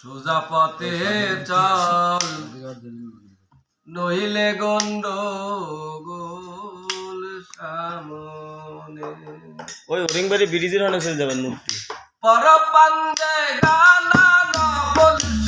সোজা পথে চল। নইলে গন্ড ওই হরিংবাড়ি ব্রিজের অনেক চলে যাবেন মুক্তি পর পাঞ্জে গানা বলছে।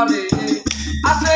ঘরে আসে